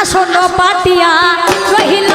আসন পাতিয়া রহিল